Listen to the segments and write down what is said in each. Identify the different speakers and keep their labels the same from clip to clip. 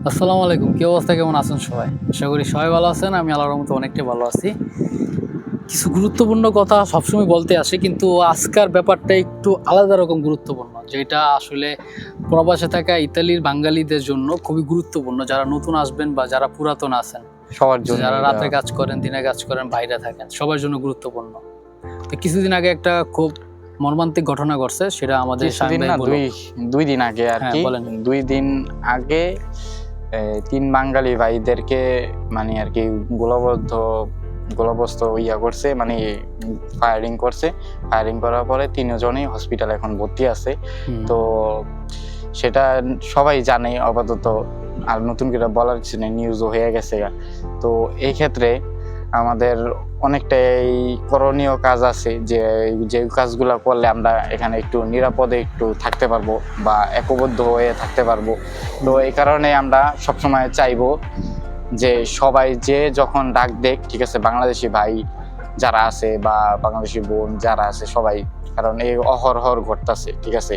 Speaker 1: আসসালামু আলাইকুম কি অবস্থা কেমন আছেন সবাই? আশা করি সবাই ভালো আছেন আমি আল্লাহর মতো অনেকটাই ভালো আছি। কিছু গুরুত্বপূর্ণ কথা সবসময় বলতে আসে কিন্তু আজকের ব্যাপারটা একটু আলাদা রকম গুরুত্বপূর্ণ যেটা আসলে প্রবাসে থাকা ইতালির বাঙালিদের জন্য খুবই গুরুত্বপূর্ণ। যারা নতুন আসবেন বা যারা পুরাতন আছেন
Speaker 2: সবার জন্য
Speaker 1: যারা রাতে কাজ করেন দিনে কাজ করেন বাইরে থাকেন সবার জন্য গুরুত্বপূর্ণ। তো কিছুদিন আগে একটা খুব মর্মান্তিক ঘটনা ঘটছে সেটা আমাদের।
Speaker 2: দুই দুই দিন আগে আর
Speaker 1: হ্যাঁ,
Speaker 2: কি।
Speaker 1: বলেন।
Speaker 2: দুই দিন আগে তিন বাঙালি ভাইদেরকে মানে আর কি গোলবদ্ধ গোলাবস্ত ইয়া করছে মানে ফায়ারিং করছে। ফায়ারিং করার পরে তিনজনই হসপিটাল এখন ভর্তি আছে। তো সেটা সবাই জানে আপাতত। আর নতুন করে বলার কিছু নেই নিউজও হয়ে গেছে তো এই ক্ষেত্রে আমাদের অনেকটাই করণীয় কাজ আছে যে যে কাজগুলো করলে আমরা এখানে একটু নিরাপদে একটু থাকতে পারব বা একবদ্ধ হয়ে থাকতে পারব। তো এই কারণে আমরা সবসময় চাইব যে সবাই যে যখন ডাক দেখ ঠিক আছে, বাংলাদেশি ভাই যারা আছে বা বাংলাদেশি বোন যারা আছে সবাই, কারণ এই অহরহর ঘটতেছে, ঠিক আছে।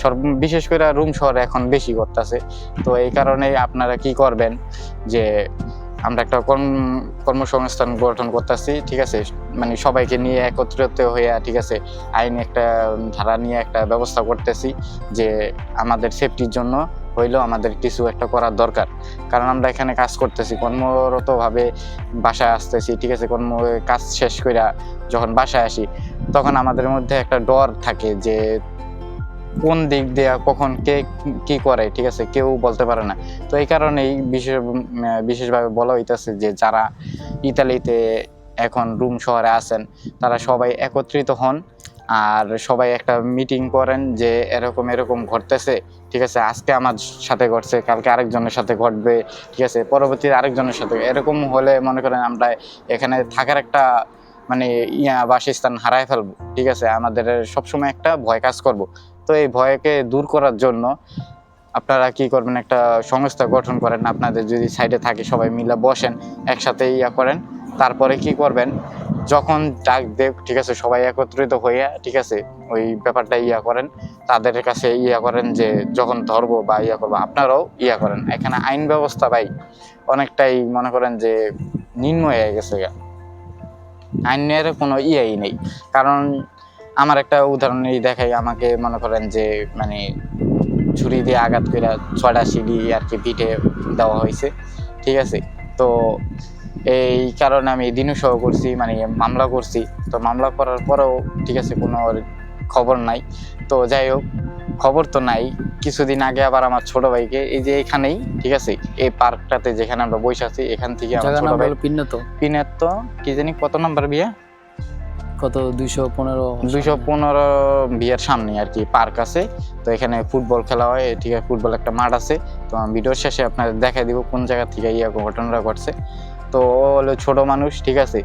Speaker 2: সর্ব বিশেষ করে রুম শহরে এখন বেশি ঘটতেছে। তো এই কারণে আপনারা কি করবেন যে আমরা একটা কর্ম, কর্মসংস্থান গঠন করতেছি, ঠিক আছে? মানে সবাইকে নিয়ে একত্রিত হয়ে ঠিক আছে, আইন একটা ধারা নিয়ে একটা ব্যবস্থা করতেছি যে আমাদের সেফটির জন্য হইলেও আমাদের কিছু একটা করার দরকার। কারণ আমরা এখানে কাজ করতেছি, কর্মরতভাবে বাসায় আসতেছি, ঠিক আছে? কর্ম, কাজ শেষ করে যখন বাসায় আসি, তখন আমাদের মধ্যে একটা ডর থাকে যে কোন দিক দিয়ে কখন কে কি করে, ঠিক আছে? কেউ বলতে পারে না। তো এই কারণেই বিশেষ বিশেষভাবে বলা হইতেছে যে যারা ইতালিতে এখন রুম শহরে আছেন, তারা সবাই একত্রিত হন আর সবাই একটা মিটিং করেন যে এরকম এরকম ঘটতেছে, ঠিক আছে? আজকে আমার সাথে ঘটছে, কালকে আরেকজনের সাথে ঘটবে, ঠিক আছে? পরবর্তীতে আরেকজনের সাথে, এরকম হলে মনে করেন আমরা এখানে থাকার একটা মানে ইয়া বাসস্থান হারায় ফেলব, ঠিক আছে? আমাদের সবসময় একটা ভয় কাজ করব। তো এই ভয়কে দূর করার জন্য আপনারা কি করবেন? একটা সংস্থা গঠন করেন, আপনাদের যদি সাইডে থাকে, সবাই মিলে বসেন, একসাথে ইয়া করেন। তারপরে কি করবেন? যখন ডাক দেব, ঠিক আছে, সবাই একত্রিত হইয়া ঠিক আছে, ওই ব্যাপারটা ইয়া করেন। তাদের কাছে ইয়া করেন যে, যখন ধরবো বা ইয়া করব, আপনারাও ইয়া করেন। এখানে আইন ব্যবস্থা ভাই, অনেকটাই মনে করেন যে নিম্ন হয়ে গেছে আইনের কোনো ইয়েই নেই। কারণ আমার একটা উদাহরণই দেখাই আমাকে মনে করেন যে মানে ছুরি দিয়ে আঘাত করে ছয়টা সিঁড়ি আর কি পিঠে দেওয়া হয়েছে ঠিক আছে? তো এই কারণে আমি দিনুসহ করছি মানে মামলা করছি। তো মামলা করার পরেও ঠিক আছে কোনো খবর নাই। তো যাই হোক খবর তো নাই। কিছুদিন আগে আবার আমার ছোট ভাইকে এই যে এখানেই ঠিক আছে এই পার্কটাতে যেখানে আমরা বসে আছি এখান থেকে আমার ছোট ভাই
Speaker 1: পিন্নত
Speaker 2: কি জানি কত নাম্বার বিয়া?
Speaker 1: কত, দুইশো পনেরো
Speaker 2: দুইশো পনেরো বিয়ের সামনে আর কি, পার্ক আছে। তো এখানে ফুটবল খেলা হয় ঠিক আছে ফুটবল একটা মাঠ আছে। তো আমি ভিডিওর শেষে আপনাদের দেখাই দিব কোন জায়গা থেকে ইয়ে ঘটনাটা ঘটছে। তো ও হলো ছোট মানুষ, ঠিক আছে?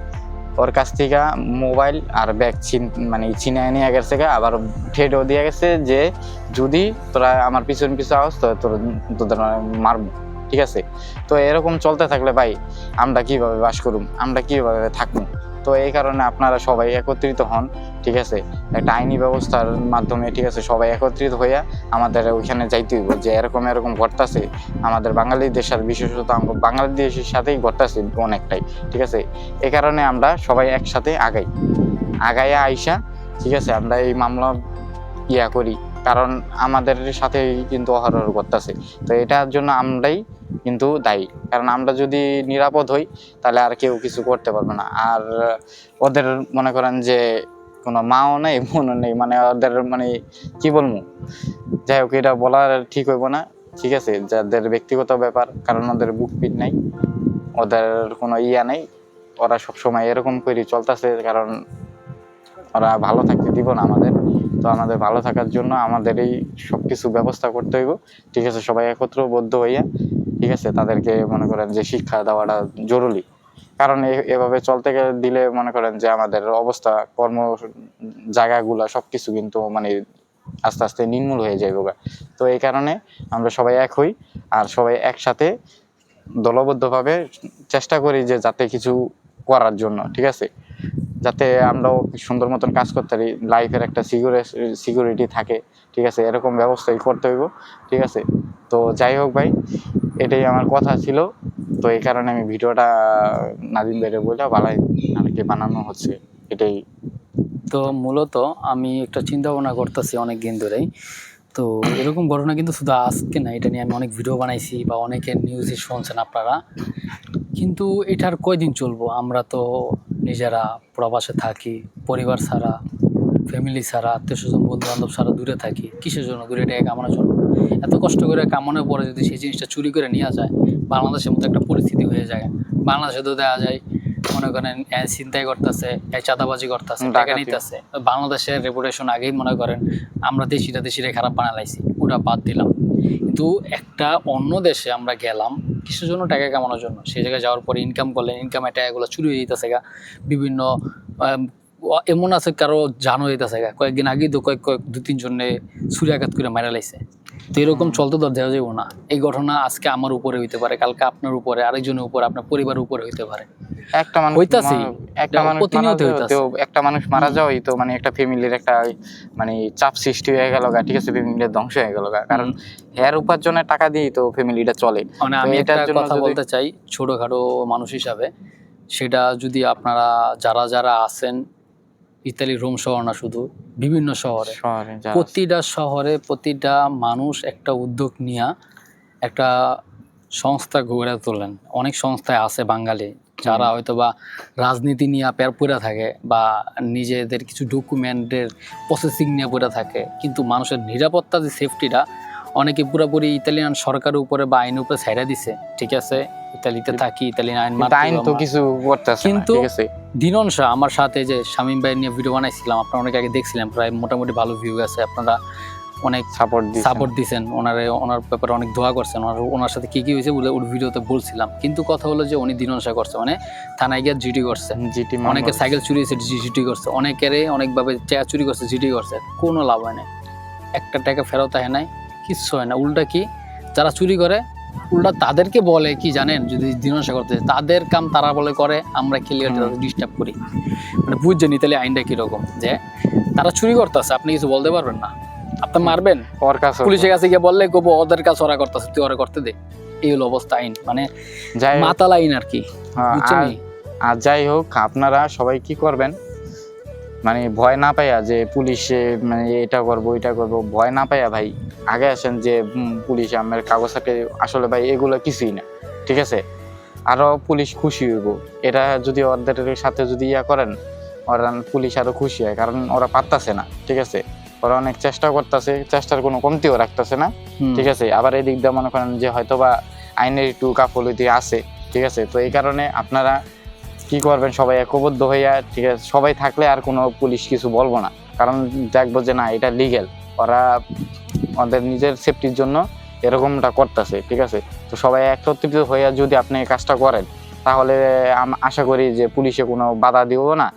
Speaker 2: ওর কাছ থেকে মোবাইল আর ব্যাগ ছিন মানে ছিনায় নিয়ে গেছে আবার ঠেটেও দিয়ে গেছে যে, যদি তোরা আমার পিছন পিছু আস তো তোর, তোদের মারব। ঠিক আছে? তো এরকম চলতে থাকলে ভাই, আমরা কীভাবে বাস করুম? আমরা কীভাবে থাকব? তো এই কারণে আপনারা সবাই একত্রিত হন, ঠিক আছে? একটা আইনি ব্যবস্থার মাধ্যমে, ঠিক আছে? সবাই একত্রিত হইয়া আমাদের ওইখানে যাইতে হইব, যে এরকম এরকম ঘটতাছে, আমাদের বাঙালিদের সাথে বিশেষত বাংলাদেশের সাথেই ঘটতাছে অনেকটাই, ঠিক আছে? এই কারণে আমরা সবাই একসাথে আগাই। আগাইয়া আইসা, ঠিক আছে? আমরা এই মামলা ইয়া করি। কারণ আমাদের সাথে কিন্তু অহরহ করতেছে। তো এটার জন্য আমরাই কিন্তু দায়ী। কারণ আমরা যদি নিরাপদ হই, তাহলে আর কেউ কিছু করতে পারবে না। আর ওদের মনে করেন যে কোনো মাও নেই, বোনও নেই মানে ওদের মানে কি বলব? যাই হোক, এটা বলা ঠিক হইব না। ঠিক আছে, যাদের ব্যক্তিগত ব্যাপার, কারণ ওদের বুক পিট নাই, ওদের কোনো ইয়া নেই। ওরা সবসময় এরকম করে চলতেছে, কারণ ওরা ভালো থাকতে দিব না আমাদের। তো আমাদের ভালো থাকার জন্য আমাদের এই সব কিছু ব্যবস্থা করতে হইব। ঠিক আছে, সবাই একত্রবদ্ধ হইয়া, ঠিক আছে, তাদেরকে মনে করেন যে শিক্ষা দেওয়াটা জরুরি। কারণ এভাবে চলতে গেলে দিলে মনে করেন যে আমাদের অবস্থা, কর্ম জায়গাগুলা সব কিছু কিন্তু মানে আস্তে আস্তে নির্মূল হয়ে যাইব গা। তো এই কারণে আমরা সবাই এক হই, আর সবাই একসাথে দলবদ্ধভাবে চেষ্টা করি যে যাতে কিছু করার জন্য, ঠিক আছে? যাতে আমরাও সুন্দর মতন কাজ করতে পারি লাইফের একটা সিকিউরিটি থাকে, ঠিক আছে? এরকম ব্যবস্থাই করতে হইব, ঠিক আছে? তো যাই হোক ভাই, এটাই আমার কথা ছিল। তো এই কারণে আমি ভিডিওটা নাদিম বেড়ে বলে বালাই আর কি বানানো হচ্ছে, এটাই।
Speaker 1: তো মূলত আমি একটা চিন্তা ভাবনা করতেছি অনেক দিন ধরেই। তো এরকম ঘটনা কিন্তু শুধু আজকে না, এটা নিয়ে আমি অনেক ভিডিও বানাইছি বা অনেকের নিউজে শুনছেন আপনারা। কিন্তু এটার কয়দিন চলবো? আমরা তো নিজেরা প্রবাসে থাকি পরিবার ছাড়া ফ্যামিলি ছাড়া আত্মীয় স্বজন বন্ধু বান্ধব ছাড়া দূরে থাকি কিসের জন্য? দূরে টাকা কামানোর জন্য। এত কষ্ট করে কামানোর পরে যদি সেই জিনিসটা চুরি করে নেওয়া যায় বাংলাদেশের মতো একটা পরিস্থিতি হয়ে যায়। বাংলাদেশে তো দেওয়া যায় মনে করেন এ চিন্তাই করতেছে এ চাঁদাবাজি করতেছে টাকা নিতেছে। বাংলাদেশের রেপুটেশন আগেই মনে করেন আমরা দেশিটা দেশিরে খারাপ বানালাইছি ওটা বাদ দিলাম। কিন্তু একটা অন্য দেশে আমরা গেলাম কিসের জন্য টাকা কামানোর জন্য। সেই জায়গায় যাওয়ার পরে ইনকাম করলেন ইনকামের টাকাগুলো চুরি হয়ে যেতেছে গা। বিভিন্ন এমন আছে কারও জানো যেতেছে গা। কয়েকদিন আগেই তো কয়েক কয়েক দু তিনজনে ছুরি আঘাত করে মারা লাইছে। তো এরকম চলতে তো দেওয়া যাব না। এই ঘটনা আজকে আমার উপরে হইতে পারে কালকে আপনার উপরে আরেকজনের উপরে আপনার পরিবারের উপরে হইতে পারে।
Speaker 2: একটা মানুষ
Speaker 1: হইতাছে।
Speaker 2: একটা মানুষ
Speaker 1: প্রতিনিয়ত হইতাছে।
Speaker 2: তো একটা মানুষ মারা যাওয়াই তো মানে একটা ফ্যামিলির একটা মানে চাপ সৃষ্টি হয়ে গেল গা ঠিক আছে? ফ্যামিলির ধ্বংস হয়ে গেল গা। কারণ হেয়ার উপার্জনের টাকা দিয়েই তো ফ্যামিলিটা চলে।
Speaker 1: মানে আমি
Speaker 2: এটার
Speaker 1: একটা
Speaker 2: জন্য
Speaker 1: কথা বলতে চাই ছোটখাটো মানুষ হিসাবে। সেটা যদি আপনারা যারা যারা আছেন ইতালি রোম শহর না শুধু বিভিন্ন শহরে। প্রতিটা শহরে প্রতিটা মানুষ একটা উদ্যোগ নিয়ে একটা সংস্থা গড়ে তোলেন। অনেক সংস্থায় আছে বাঙালি যারা হয়তো বা রাজনীতি নিয়ে পের পড়ে থাকে বা নিজেদের কিছু ডকুমেন্টের প্রসেসিং নিয়ে পড়ে থাকে। কিন্তু মানুষের নিরাপত্তা যে সেফটিটা অনেকে পুরোপুরি ইতালিয়ান সরকারের উপরে বা আইনের উপরে ছাইড়া দিছে ঠিক আছে? ইতালিতে থাকি ইতালিয়ান আইন
Speaker 2: আইন তো। কিছু করতেছে
Speaker 1: কিন্তু- দিনন শাহ আমার সাথে যে শামীম ভাই নিয়ে ভিডিও বানাইছিলাম আপনারা অনেক আগে দেখছিলেন প্রায় মোটামুটি ভালো ভিউ আছে আপনারা অনেক
Speaker 2: সাপোর্ট
Speaker 1: সাপোর্ট দিছেন ওনারে ওনার ব্যাপারে অনেক দোয়া করছেন ওনার ওনার সাথে কি কি হয়েছে বলে ওর ভিডিওতে বলছিলাম। কিন্তু কথা হলো যে উনি শাহ করছে মানে থানায় গিয়ে জিডি করছে।
Speaker 2: জিটি
Speaker 1: অনেকে সাইকেল চুরি হয়েছে জিডি করছে। অনেকেরে অনেকভাবে চেয়ার চুরি করছে জিডি করছে। কোনো লাভ হয় না একটা টাকা ফেরত হয় নাই কিচ্ছু হয় না। উল্টা কি যারা চুরি করে উল্টা তাদেরকে বলে কি জানেন? যদি দিনসা করতে তাদের কাম তারা বলে করে আমরা ক্লিয়ার
Speaker 2: হুম।
Speaker 1: ডিস্টার্ব করি। মানে বুঝছেন ইতালি আইনটা কীরকম? যে তারা চুরি করতেছে আপনি কিছু বলতে পারবেন না। আপনি মারবেন।
Speaker 2: ওর কাছে
Speaker 1: পুলিশের কাছে গিয়ে বললে গোবো ওদের কাছে ওরা করতেছে তুই ওরা করতে দে। এই হলো অবস্থা আইন। মানে মাতাল আইন আর কি।
Speaker 2: হ্যাঁ, আর আর যাই হোক আপনারা সবাই কি করবেন? মানে ভয় না পাইয়া যে পুলিশে মানে এটা করব এটা করব ভয় না পাইয়া ভাই আগে আসেন যে পুলিশ আমার কাগজ থাকে আসলে ভাই এগুলো কিছুই না। ঠিক আছে? আরও পুলিশ খুশি হইব। এটা যদি ওদের সাথে যদি ইয়া করেন ওরা পুলিশ আরও খুশি হয় কারণ ওরা পারতাছে না। ঠিক আছে? ওরা অনেক চেষ্টা করতেছে চেষ্টার কোনো কমতিও রাখতেছে না। ঠিক আছে? আবার এদিক দিয়ে মনে করেন যে হয়তোবা আইনের একটু গাফলতি আছে। ঠিক আছে? তো এই কারণে আপনারা কি করবেন? সবাই একবদ্ধ হইয়া ঠিক আছে? সবাই থাকলে আর কোনো পুলিশ কিছু বলব না। কারণ দেখব যে না এটা লিগেল ওরা ওদের নিজের সেফটির জন্য এরকমটা করতেছে, ঠিক আছে? তো সবাই একত্রিত হইয়া যদি আপনি কাজটা করেন, তাহলে আশা করি যে পুলিশে কোনো বাধা দিব না,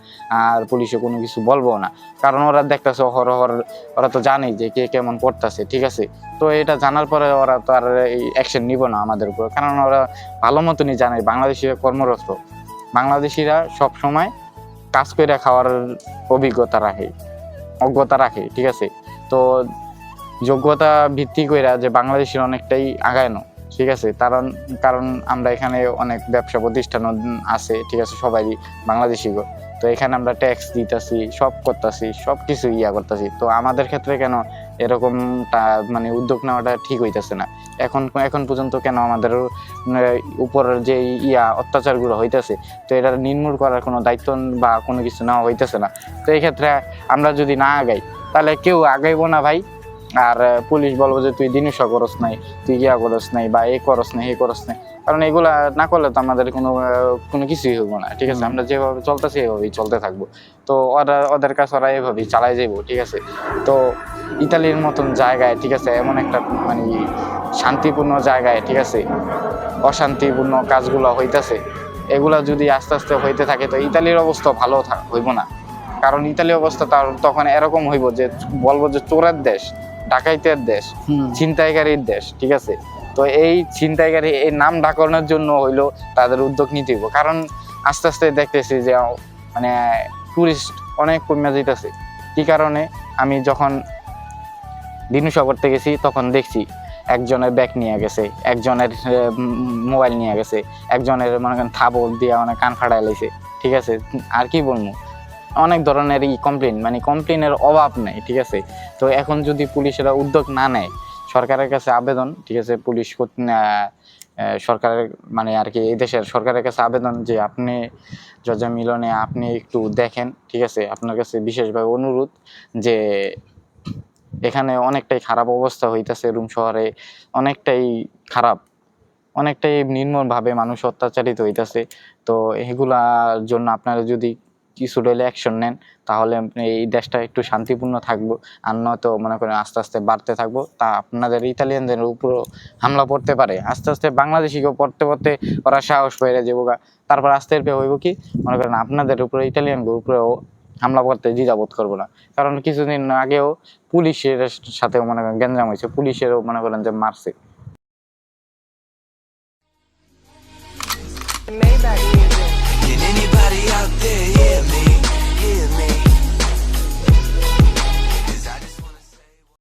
Speaker 2: আর পুলিশে কোনো কিছু বলব না। কারণ ওরা দেখতেছে অহরহর ওরা তো জানেই যে কে কেমন করতেছে, ঠিক আছে? তো এটা জানার পরে ওরা তো আর এই অ্যাকশন নিব না আমাদের উপর। কারণ ওরা ভালো মতনই জানে বাংলাদেশিরা কর্মরত। বাংলাদেশিরা সব সময় কাজ করে খাওয়ার অভিজ্ঞতা রাখে, অজ্ঞতা রাখে, ঠিক আছে? তো যোগ্যতা ভিত্তি কইরা যে বাংলাদেশের অনেকটাই আগায়নো ঠিক আছে? কারণ কারণ আমরা এখানে অনেক ব্যবসা প্রতিষ্ঠান আছে ঠিক আছে? সবাই বাংলাদেশি তো এখানে আমরা ট্যাক্স দিতেছি সব করতেছি সব কিছু ইয়া করতেছি। তো আমাদের ক্ষেত্রে কেন এরকমটা মানে উদ্যোগ নেওয়াটা ঠিক হইতেছে না? এখন এখন পর্যন্ত কেন আমাদের উম, উপরের যে ইয়া অত্যাচারগুলো হইতেছে তো এটা নির্মূল করার কোনো দায়িত্ব বা কোনো কিছু নেওয়া হইতেছে না। তো এই ক্ষেত্রে আমরা যদি না আগাই তাহলে কেউ আগাইবো না ভাই। আর পুলিশ বলব যে তুই জিনিসও করস নাই তুই ইয়া করস নাই বা এ করস নাই এ করস নাই। কারণ এগুলা না করলে তো আমাদের কোনো কোনো কিছুই হইব না ঠিক আছে? আমরা যেভাবে চলতেছি এভাবেই চলতে থাকব। তো ওরা ওদের কাছে ওরা এভাবেই চালাই যাইবো ঠিক আছে? তো ইতালির মতন জায়গায় ঠিক আছে? এমন একটা মানে শান্তিপূর্ণ জায়গায় ঠিক আছে? অশান্তিপূর্ণ কাজগুলো হইতাছে। এগুলা যদি আস্তে আস্তে হইতে থাকে তো ইতালির অবস্থা ভালো হইব না। কারণ ইতালির অবস্থা তার তখন এরকম হইব যে বলব যে চোরের দেশ ডাকাইতের দেশ। ছিনতাইকারীর দেশ ঠিক আছে? তো এই ছিনতাইকারী এই নাম ডাকানোর জন্য হইল তাদের উদ্যোগ নিতে হইব। কারণ আস্তে আস্তে দেখতেছি যে মানে টুরিস্ট অনেক কমে যেতেছে কি কারণে? আমি যখন দিনুসা করতে গেছি তখন দেখছি একজনের ব্যাগ নিয়ে গেছে একজনের মোবাইল নিয়ে গেছে একজনের মনে করেন থাবল দিয়ে অনেক কান ফাটাই লাইছে ঠিক আছে? আর কি বলব? অনেক ধরনের ই কমপ্লেন মানে কমপ্লেনের অভাব নেই, ঠিক আছে? তো এখন যদি পুলিশেরা উদ্যোগ না নেয়, সরকারের কাছে আবেদন, ঠিক আছে? পুলিশ সরকারের মানে আর কি এই দেশের সরকারের কাছে আবেদন যে আপনি জজা মিলনে আপনি একটু দেখেন, ঠিক আছে? আপনার কাছে বিশেষভাবে অনুরোধ যে এখানে অনেকটাই খারাপ অবস্থা হইতেছে রুম শহরে, অনেকটাই খারাপ, অনেকটাই নির্মমভাবে মানুষ অত্যাচারিত হইতাছে। তো এগুলার জন্য আপনারা যদি কিছু ডেলে অ্যাকশন নেন, তাহলে এই দেশটা একটু শান্তিপূর্ণ থাকব। আর নয়তো মনে করেন আস্তে আস্তে বাড়তে থাকব। তা আপনাদের ইতালিয়ানদের উপরও হামলা পড়তে পারে। আস্তে আস্তে বাংলাদেশিকেও পড়তে পড়তে ওরা সাহস পেয়ে যাব। তারপর আস্তে আস্তে হইব কি? মনে করেন আপনাদের উপরে ইটালিয়ানদের উপরেও হামলা করতে দ্বিধাবোধ করব না। কারণ কিছুদিন আগেও পুলিশের সাথেও মনে করেন গ্যাঞ্জাম হয়েছে। পুলিশেরও মনে করেন যে মারছে।
Speaker 3: Maybach